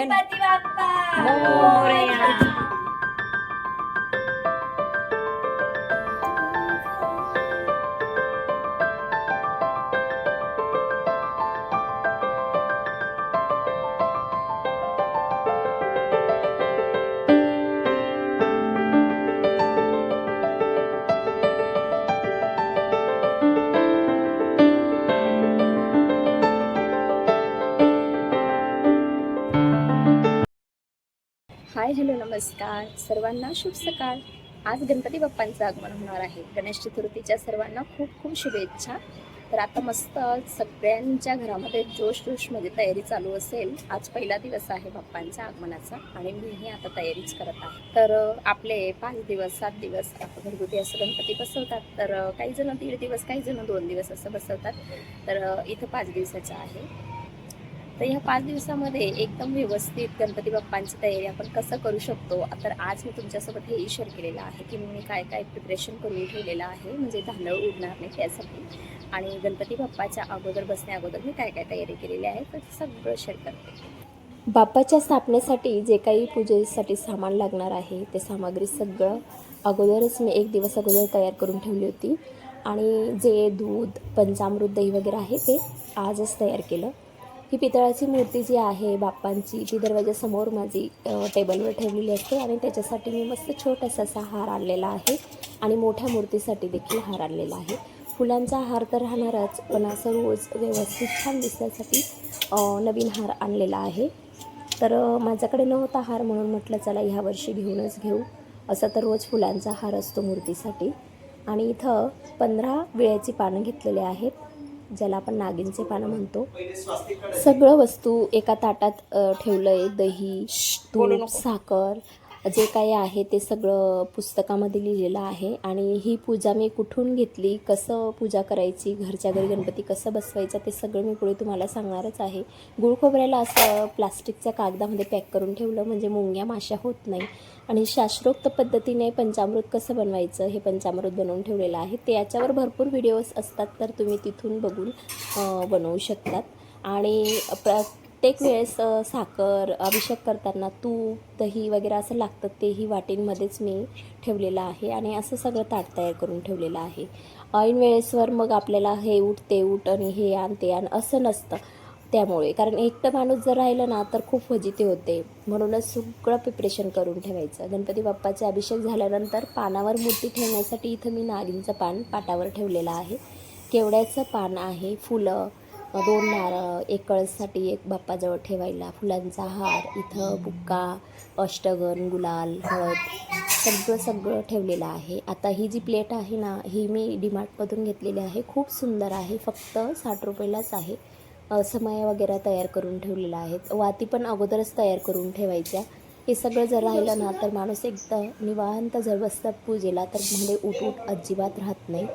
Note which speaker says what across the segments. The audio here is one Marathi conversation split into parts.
Speaker 1: गणपती बाप्पा
Speaker 2: हाय हॅलो नमस्कार. सर्वांना शुभ सकाळ. आज गणपती बाप्पांचं आगमन होणार आहे. गणेश चतुर्थीच्या सर्वांना खूप खूप शुभेच्छा. तर आता मस्त सगळ्यांच्या घरामध्ये जोश जोशमध्ये तयारी चालू असेल. आज पहिला दिवस आहे बाप्पांच्या आगमनाचा आणि मीही आता तयारीच करत आहे. तर आपले पाच दिवस सात दिवस घरगुती असं गणपती बसवतात. तर काही जण दीड दिवस काही जण दोन दिवस असं बसवतात. तर इथं पाच दिवसाचं आहे. तर ह्या पाच दिवसामध्ये एकदम व्यवस्थित गणपती बाप्पांची तयारी आपण कसं करू शकतो? तर आज मी तुमच्यासोबत हेही शेअर केलेलं आहे की मी काय काय प्रिपरेशन करून ठेवलेलं आहे. म्हणजे धांदळ उडणार नाही त्यासाठी. आणि गणपती बाप्पाच्या अगोदर बसण्या अगोदर मी काय काय तयारी केलेली आहे तर सगळं शेअर करते. बाप्पाच्या स्थापनेसाठी जे काही पूजेसाठी सामान लागणार आहे ते सामग्री सगळं अगोदरच मी एक दिवस अगोदर तयार करून ठेवली होती. आणि जे दूध पंचामृत दही वगैरे आहे ते आजच तयार केलं. ही पितळाची मूर्ती जी आहे बाप्पांची ती दरवाजासमोर माझी टेबलवर ठेवलेली असते आणि त्याच्यासाठी मी मस्त छोटासा असा हार आणलेला आहे आणि मोठ्या मूर्तीसाठी देखील हार आणलेला आहे. फुलांचा हार तर राहणारच पण असं रोज व्यवस्थित छान दिसण्यासाठी नवीन हार आणलेला आहे. तर माझ्याकडे नव्हता हार म्हणून म्हटलं चला ह्या वर्षी घेऊनच घेऊ. असं तर रोज फुलांचा हार असतो मूर्तीसाठी. आणि इथं पंधरा विळ्याची पानं घेतलेले आहेत. ज्याला आपण नागिनचे पानं म्हणतो सगळं वस्तू एका ताटात अ, ठेवलंय दही तूप. साखर जे काही आहे ते सगळं पुस्तकामध्ये लिहिलेलं आहे. आणि ही पूजा मी कुठून घेतली कसं पूजा करायची घरच्या घरी गणपती कसं बसवायचं ते सगळं मी पुढे तुम्हाला सांगणारच आहे. गुळ खोबऱ्याला असं प्लास्टिकच्या कागदामध्ये पॅक करून ठेवलं म्हणजे मुंग्या माशा होत नाही. आणि शास्त्रोक्त पद्धतीने पंचामृत कसं बनवायचं हे पंचामृत बनवून ठेवलेलं आहे. ते याच्यावर भरपूर व्हिडिओज असतात तर तुम्ही तिथून बघून बनवू शकतात. आणि प्र प्रत्येक वेळेस साखर अभिषेक करताना तूप दही वगैरे असं लागतं तेही वाटींमध्येच मी ठेवलेलं आहे आणि असं सगळं ताट तयार करून ठेवलेलं आहे. ऐन वेळेसवर मग आपल्याला हे उठ ते उठ आणि हे आण ते आण असं नसतं त्यामुळे. कारण एकटं माणूस जर राहिलं ना तर खूप फजिती होते. म्हणूनच सगळं प्रिपरेशन करून ठेवायचं. गणपती बाप्पाचे अभिषेक झाल्यानंतर पानावर मूर्ती ठेवण्यासाठी इथं मी नागिनचं पान पाटावर ठेवलेलं आहे. केवड्याचं पान आहे? फुलं दोन नारळ एक कळससाठी एक बाप्पाजवळ ठेवायला फुलांचा हार इथं बुक्का अष्टगन गुलाल हळद सगळं सगळं ठेवलेलं आहे. आता ही जी प्लेट आहे ना ही मी डीमार्टमधून घेतलेली आहे. खूप सुंदर आहे फक्त साठ रुपयालाच आहे. अ, समया वगैरे तयार करून ठेवलेला आहेत वाती पण अगोदरच तयार करून ठेवायच्या. हे सगळं जर राहिलं ना तर माणूस एकदा निवांत जर बसतात पूजेला तर म्हणजे उठ उठ अजिबात राहत नाही.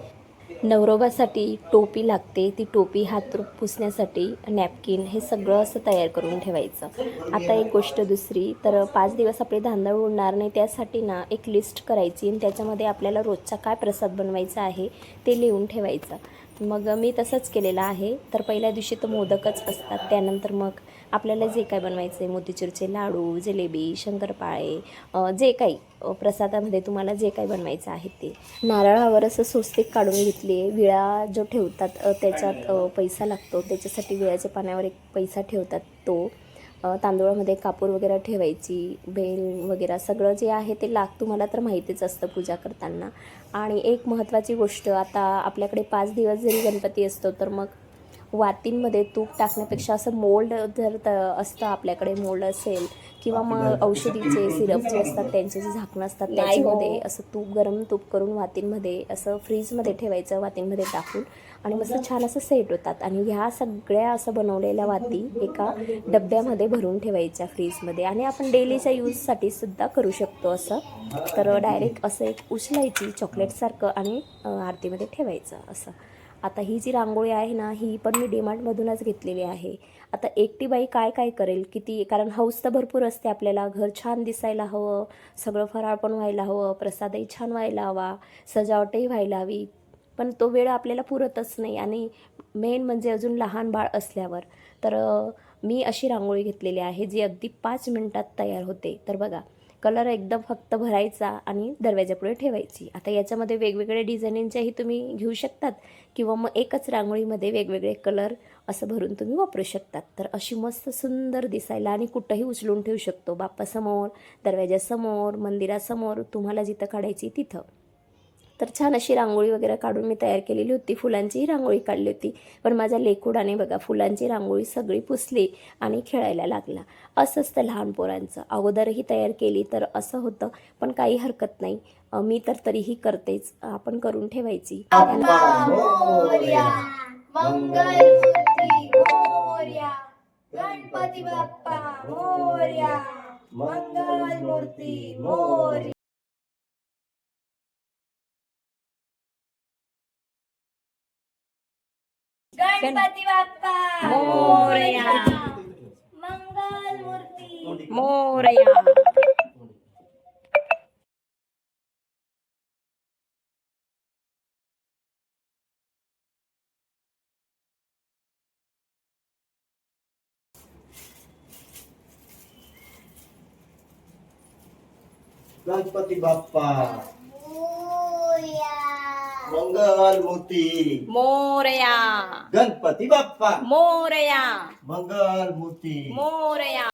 Speaker 2: नवरोबासाठी टोपी लागते ती टोपी हात पुसण्यासाठी नॅपकिन हे सगळं असं तयार करून ठेवायचं. आता एक गोष्ट दुसरी तर पाच दिवस आपले धांदळ उडणार नाही त्यासाठी ना एक लिस्ट करायची आणि त्याच्यामध्ये आपल्याला रोजचा काय प्रसाद बनवायचा आहे ते लिहून ठेवायचं. मग मी तसंच केलेलं आहे. तर पहिल्या दिवशी तर मोदकच असतात. त्यानंतर मग आपल्याला जे काय बनवायचं आहे मोतीचूरचे लाडू जिलेबी शंकरपाळे जे काही प्रसादामध्ये तुम्हाला जे काही बनवायचं आहे ते. नारळावर असं स्वस्तिक काढून घेतली आहे. विळा जो ठेवतात त्याच्यात पैसा लागतो. त्याच्यासाठी विळ्याच्या पाण्यावर एक पैसा ठेवतात तो. तांदूळामध्ये कापूर वगैरे ठेवायची बेल वगैरे सगळं जे आहे ते लाग तुम्हाला तर माहितीच असतं पूजा करताना. आणि एक महत्त्वाची गोष्ट आता आपल्याकडे पाच दिवस जरी गणपती असतो तर मग वातींमध्ये तूप टाकण्यापेक्षा असं मोल्ड जर त असतं आपल्याकडे मोल्ड असेल किंवा मग औषधीचे सिरप जे असतात त्यांचे जे झाकणं असतात
Speaker 3: नाही हो.
Speaker 2: त्याच्यामध्ये असं तूप गरम तूप करून वातींमध्ये असं फ्रीजमध्ये ठेवायचं वातींमध्ये टाकून आणि मस्त छान असं सेट होतात. आणि ह्या सगळ्या असं बनवलेल्या वाती एका डब्यामध्ये भरून ठेवायच्या फ्रीजमध्ये आणि आपण डेलीच्या यूजसाठी सुद्धा करू शकतो असं. तर डायरेक्ट असं एक उचलायची चॉकलेटसारखं आणि आरतीमध्ये ठेवायचं असं. आता ही जी रांगोळी आहे ना ही पण मी डीमार्टमधूनच घेतलेली आहे. आता एकटी बाई काय काय करेल? किती कारण हौस तर भरपूर असते आपल्याला. घर छान दिसायला हवं सगळं फराळ पण व्हायला हवं प्रसादही छान व्हायला हवा सजावटही व्हायला हवी. पण तो वेळ आपल्याला पुरतच नाही आणि मेन म्हणजे अजून लहान बाळ असल्यावर. तर मी अशी रांगोळी घेतलेली आहे जी अगदी पाच मिनटात तयार होते. तर बघा कलर एकदम फक्त भरायचा आणि दरवाजापुढे ठेवायची. आता याच्यामध्ये वेगवेगळे डिझाईनिंगच्याही तुम्ही घेऊ शकतात किंवा मग एकच रांगोळीमध्ये वेगवेगळे कलर असं भरून तुम्ही वापरू शकतात. तर अशी मस्त सुंदर दिसायला आणि कुठंही उचलून ठेवू शकतो. बाप्पासमोर दरवाजासमोर मंदिरासमोर तुम्हाला जिथं काढायची तिथं. तर छान अशी रांगोळी वगैरे काढून मी तयार केलेली होती. फुलांचीही रांगोळी काढली होती. पण माझ्या लेकुडाने बघा फुलांची रांगोळी सगळी पुसली आणि खेळायला लागला. असं असतं लहान पोरांचं. अगोदरही तयार केली तर असं होतं पण काही हरकत नाही. मी तर तरीही करतेच. आपण करून ठेवायची.
Speaker 1: गणपती बाप्पा मोर्या. मंगलमूर्ती मोर्या. गणपती बाप्पा
Speaker 2: मोरया.
Speaker 1: मंगलमूर्ती
Speaker 2: मोरया
Speaker 3: गणपती बाप्पा
Speaker 1: मोर्या
Speaker 3: मंगल मूर्ती
Speaker 2: मोरया।
Speaker 3: गणपती बाप्पा।
Speaker 2: मोरया।
Speaker 3: मंगल मूर्ती
Speaker 2: मोरया।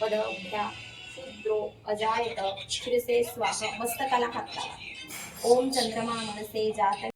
Speaker 2: पदभ्या शूद्रो अजायत शिरसे स्वाह मस्तकाला हात लावा ओम चंद्रमा मनसे जात